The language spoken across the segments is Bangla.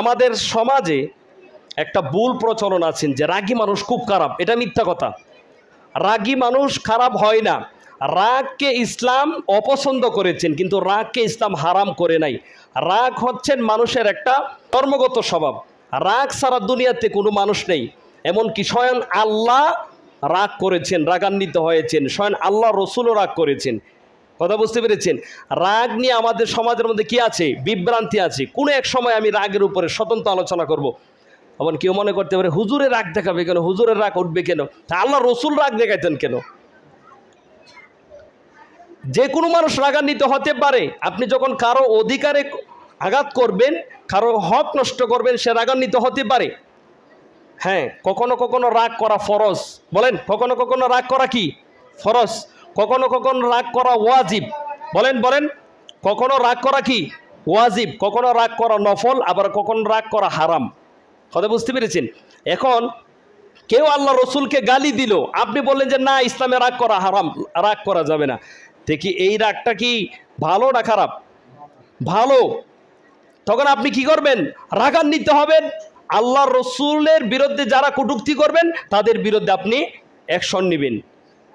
আমাদের সমাজে একটা ভুল প্রচলন আছেন যে রাগী মানুষ খুব খারাপ, এটা মিথ্যা কথা। রাগী মানুষ খারাপ হয় না। রাগকে ইসলাম অপছন্দ করেছেন, কিন্তু রাগকে ইসলাম হারাম করে নাই। রাগ হচ্ছেন মানুষের একটা কর্মগত স্বভাব। রাগ সারা দুনিয়াতে কোনো মানুষ নেই, এমনকি স্বয়ং আল্লাহ রাগ করেছেন, রাগান্বিত হয়েছেন, স্বয়ং আল্লাহ রসুলও রাগ করেছেন। কথা বুঝতে পেরেছেন? রাগ নিয়ে আমাদের সমাজের মধ্যে কি আছে? বিভ্রান্তি আছে। কোনো এক সময় আমি রাগের উপরে স্বতন্ত্র আলোচনা করব। আবার কেউ মনে করতে পারে হুজুরের রাগ দেখাবে কেন? হুজুরের রাগ উঠবে কেন? তা আল্লাহ রসুল রাগ দেখাইতেন কেন? যে কোনো মানুষ রাগান্বিত হতে পারে। আপনি যখন কারও অধিকারে আঘাত করবেন, কারও হক নষ্ট করবেন, সে রাগান্বিত হতে পারে। হ্যাঁ কখনো কখনো রাগ করা ফরজ। বলেন, কখনো কখনো রাগ করা কি? ফরজ। কখনো কখনো রাগ করা ওয়াজিব। বলেন বলেন, কখনো রাগ করা কি? ওয়াজিব। কখনো রাগ করা নফল, আবার কখনো রাগ করা হারাম। কথা বুঝতে পেরেছেন? এখন কেউ আল্লাহ রসুলকে গালি দিল, আপনি বললেন যে, না, ইসলামে রাগ করা হারাম, রাগ করা যাবে না। দেখি, এই রাগটা কি ভালো না খারাপ? ভালো। তখন আপনি কি করবেন? রাগান্বিত হবেন। আল্লাহ রসুলের বিরুদ্ধে যারা কটুক্তি করবেন, তাদের বিরুদ্ধে আপনি অ্যাকশন নেবেন।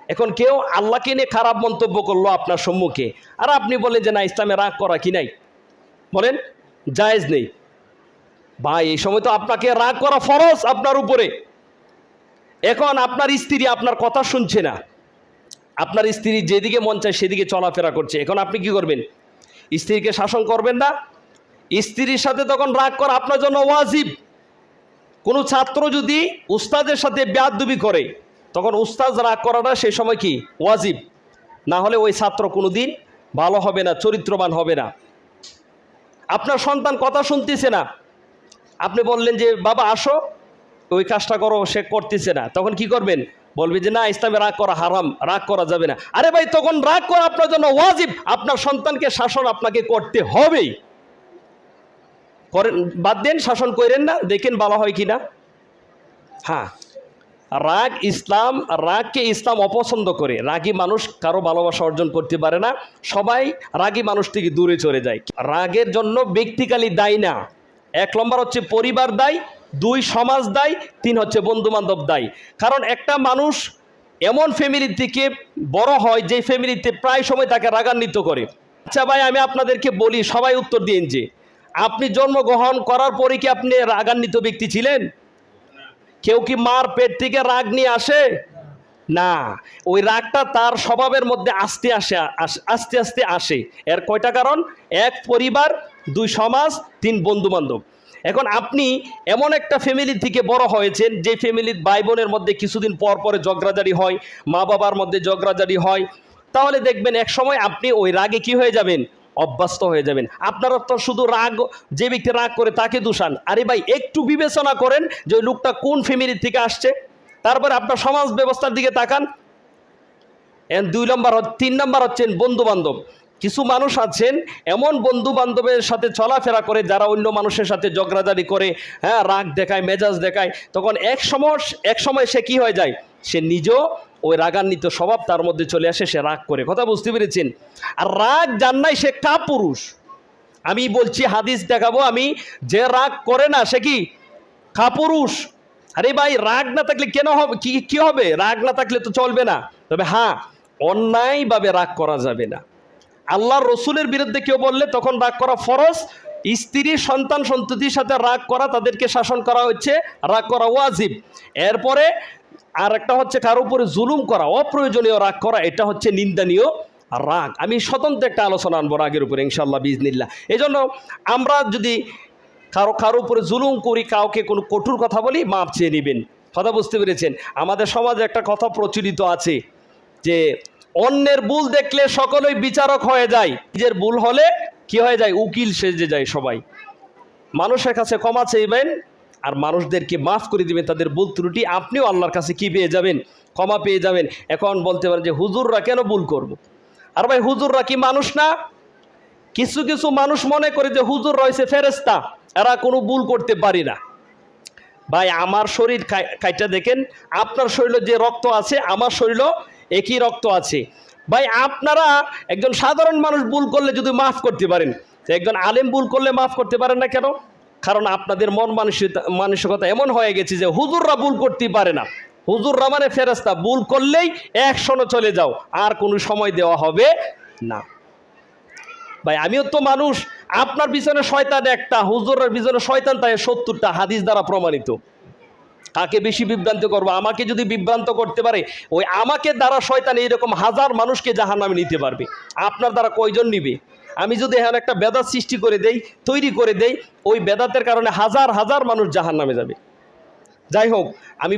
এখন কেউ আল্লাহকে নিয়ে খারাপ মন্তব্য করল আপনার সম্মুখে, আর আপনি বলেন যে না, ইসলামে রাগ করা কি নাই? বলেন, জায়েজ নেই। ভাই, এই সময় তো আপনাকে রাগ করা ফরজ আপনার উপরে। এখন আপনার স্ত্রী আপনার কথা শুনছে না। আপনার স্ত্রী যেদিকে মন চায় সেদিকে চলাফেরা করছে। এখন আপনি কি করবেন? স্ত্রীকে শাসন করবেন না? স্ত্রীর সাথে তখন রাগ করা আপনার জন্য ওয়াজিব। কোনো ছাত্র যদি উস্তাদের সাথে ব্যাদবি করে তখন উস্তাদ রাগ করাটা সেই সময় কি? ওয়াজিব। না হলে ওই ছাত্র কোনো দিন ভালো হবে না, চরিত্রবান হবে না। আপনার সন্তান কথা শুনতেছে না। আপনি বললেন যে, বাবা, আসো। ওই কাজটা করো, সে করতেছে না। তখন কি করবেন? বলবে যে, না, ইসলামে রাগ করা হারাম, রাগ করা যাবে না। আরে ভাই, তখন রাগ করা আপনার জন্য ওয়াজিব। আপনার সন্তানকে শাসন আপনাকে করতে হবেই। করেন, বাদ দেন, শাসন করেন না, দেখেন বলা হয় কি না হ্যাঁ। রাগ ইসলাম, রাগকে ইসলাম অপছন্দ করে। রাগী মানুষ কারও ভালোবাসা অর্জন করতে পারে না। সবাই রাগী মানুষ থেকে দূরে চলে যায়। রাগের জন্য ব্যক্তিকালী দায়ী না। এক নম্বর হচ্ছে পরিবার দায়ী, দুই সমাজ দায়ী, তিন হচ্ছে বন্ধু বান্ধব দায়ী। কারণ একটা মানুষ এমন ফ্যামিলির থেকে বড় হয়, যে ফ্যামিলিতে প্রায় সময় তাকে রাগান্বিত করে। আচ্ছা ভাই, আমি আপনাদেরকে বলি, সবাই উত্তর দিন যে, আপনি জন্মগ্রহণ করার পরে কি আপনি রাগান্বিত ব্যক্তি ছিলেন? কেউ কি মার পেট থেকে রাগ নিয়ে আসে? না, ওই রাগটা তার স্বভাবের মধ্যে আস্তে আসে, আস- আস্তে আস্তে আসে। এর কয়টা কারণ? এক, পরিবার, দুই, সমাজ, তিন বন্ধু বান্ধব এখন আপনি এমন একটা ফ্যামিলি থেকে বড় হয়েছেন, যে ফ্যামিলির ভাই বোনের মধ্যে কিছুদিন পর পরে ঝগড়াঝাড়ি হয় মা বাবার মধ্যে ঝগড়াঝাড়ি হয়, তাহলে দেখবেন এক সময় আপনি ওই রাগে কি হয়ে যাবেন? অভ্যস্ত হয়ে যাবেন। আপনারা তো শুধু রাগ, যে ব্যক্তি রাগ করে তাকে দূষান আরে ভাই, একটু বিবেচনা করেন যে ওই লোকটা কোন ফ্যামিলির থেকে আসছে। তারপরে আপনার সমাজ ব্যবস্থার দিকে তাকান। দুই নম্বর তিন নম্বর হচ্ছেন বন্ধু বান্ধব কিছু মানুষ আছেন, এমন বন্ধু বান্ধবের সাথে চলাফেরা করে, যারা অন্য মানুষের সাথে জগরাজারি করে হ্যাঁ রাগ দেখায়, মেজাজ দেখায়। তখন এক সময় এক সময় সে কি হয়ে যায়? সে নিজেও ওই রাগান্বিত স্বভাব তার মধ্যে চলে আসে, সে রাগ করে। কথা বুঝতে পেরেছেন? আর রাগ জান্নাই সে কা পুরুষ আমি বলছি, হাদিস দেখাবো আমি, যে রাগ করে না, সে কি? কাপুরুষ। আরে ভাই, রাগ না থাকলে কেন হবে? কি কি হবে? রাগ না থাকলে তো চলবে না। তবে হ্যাঁ অন্যায়ভাবে রাগ করা যাবে না। আল্লাহর রসুলের বিরুদ্ধে কেউ বললে তখন রাগ করা ফরজ। স্ত্রী, সন্তান, সন্ততির সাথে রাগ করা, তাদেরকে শাসন করা হচ্ছে, রাগ করা ওয়াজিব। এরপরে আর একটা হচ্ছে কারও উপরে জুলুম করা, অপ্রয়োজনীয় রাগ করা, এটা হচ্ছে নিন্দনীয় রাগ। আমি স্বতন্ত্র একটা আলোচনা আনব রাগের উপরে ইনশাল্লাহ বিজনিল্লা এই জন্য আমরা যদি কারও কারও উপরে জুলুম করি, কাউকে কোনো কঠোর কথা বলি, মাপ চেয়ে নেবেন। কথা বুঝতে পেরেছেন? আমাদের সমাজে একটা কথা প্রচলিত আছে যে, অন্যের ভুল দেখলে সকলেই বিচারক হয়ে যায়। নিজের ভুল হলে কি হয়ে যায়? উকিল সেজে যায় সবাই। মানুষের কাছে ক্ষমা চাইবেন আর মানুষদেরকে মাফ করে দিবেন, তাদের ভুল ত্রুটি, আপনিও আল্লাহর কাছে কি পেয়ে যাবেন? ক্ষমা পেয়ে যাবেন। এখন বলতে পারেন যে হুজুররা কেন ভুল করব। আর ভাই, হুজুররা কি মানুষ না? কিছু কিছু মানুষ মনে করে যে হুজুর রয়েছে ফেরেস্তা এরা কোনো ভুল করতে পারি না। ভাই, আমার শরীর কাই- কাইটা দেখেন, আপনার শরীরে যে রক্ত আছে, আমার শরীরও একই রক্ত আছে। ভাই, আপনারা একজন সাধারণ মানুষ ভুল করলে যদি মাফ করতে পারেন, একজন আলেম ভুল করলে মাফ করতে পারেন না কেন? কারণ আপনাদের মন মানসিকতা মানসিকতা এমন হয়ে গেছে যে হুজুররা ভুল করতে পারে না। হুজুররা মানে ফেরেস্তা ভুল করলেই একশনে চলে যাও, আর কোনো সময় দেওয়া হবে না। ভাই, আমিও তো মানুষ, আপনার পিছনে শয়তান একটা, হুজুরের পিছনে শয়তান, তাই সত্তরটা হাদিস দ্বারা প্রমাণিত। কাকে বেশি বিভ্রান্ত করব? আমাকে যদি বিভ্রান্ত করতে পারে, ওই আমাকে দ্বারা শয়তান এইরকম হাজার মানুষকে জাহান নামে নিতে পারবে। আপনার দ্বারা কয়জন নিবে? আমি যদি এখন একটা বেদাত সৃষ্টি করে দেই, তৈরি করে দেই, ওই বেদাতের কারণে হাজার হাজার মানুষ জাহান নামে যাবে। যাই হোক, আমি